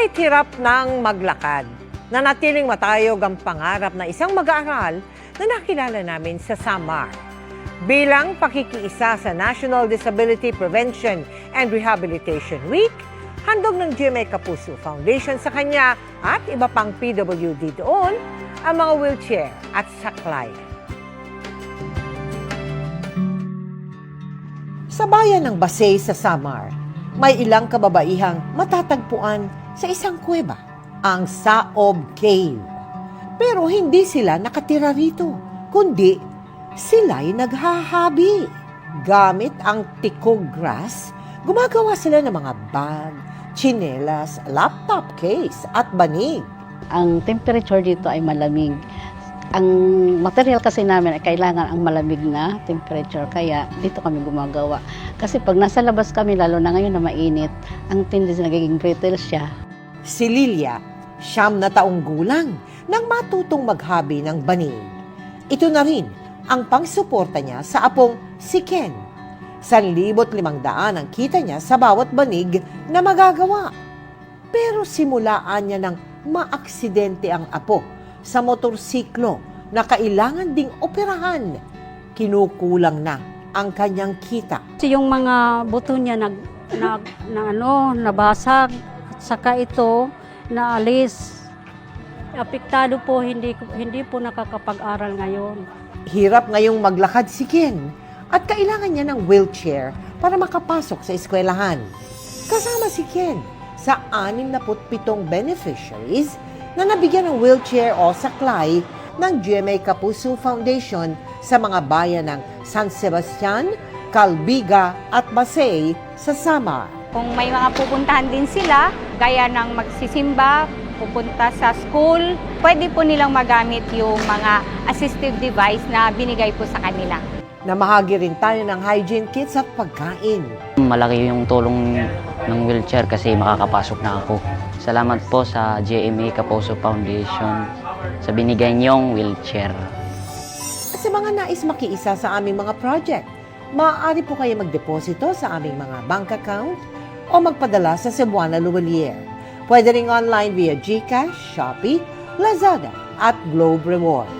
Kahit hirap ng maglakad, nanatiling matayog ang pangarap na isang mag-aaral na nakilala namin sa Samar. Bilang pakikiisa sa National Disability Prevention and Rehabilitation Week, handog ng GMA Kapuso Foundation sa kanya at iba pang PWD doon ang mga wheelchair at saklay. Sa bayan ng Basay sa Samar, may ilang kababaihang matatagpuan sa isang kuweba, ang Saob Cave. Pero hindi sila nakatira rito, kundi sila'y naghahabi. Gamit ang tikog grass, gumagawa sila ng mga bag, chinelas, laptop case at banig. Ang temperature dito ay malamig. Ang material kasi namin ay kailangan ang malamig na temperature kaya dito kami gumagawa. Kasi pag nasa labas kami, lalo na ngayon na mainit, ang tendency nagiging brittle siya. Si Lilia, siyam na taong gulang, nang matutong maghabi ng banig. Ito na rin ang pangsuporta niya sa apong si Ken. 1,500 ang kita niya sa bawat banig na magagawa. Pero simulaan niya ng maaksidente ang apo sa motorsiklo na kailangan ding operahan. Kinukulang na ang kanyang kita. Yung mga buto niya nag, nag na ano, nabasag at saka ito naalis. Apektado po hindi hindi po nakakapag-aral ngayon. Hirap ngayong maglakad si Ken at kailangan niya ng wheelchair para makapasok sa eskwelahan. Kasama si Ken sa 67 beneficiaries na nabigyan ng wheelchair o saklay ng GMA Kapuso Foundation sa mga bayan ng San Sebastian, Calbiga at Basay sa Samar. Kung may mga pupuntahan din sila, gaya ng magsisimba, pupunta sa school, pwede po nilang magamit yung mga assistive device na binigay po sa kanila. Namahagi rin tayo ng hygiene kits at pagkain. Malaki yung tulong ng wheelchair kasi makakapasok na ako. Salamat po sa GMA Kaposo Foundation sa binigay niyong wheelchair. At sa mga nais makiisa sa aming mga project, maaari po kayo magdeposito sa aming mga bank account o magpadala sa Cebuana Luwalier. Pwede ring online via GCash, Shopee, Lazada at Globe Rewards.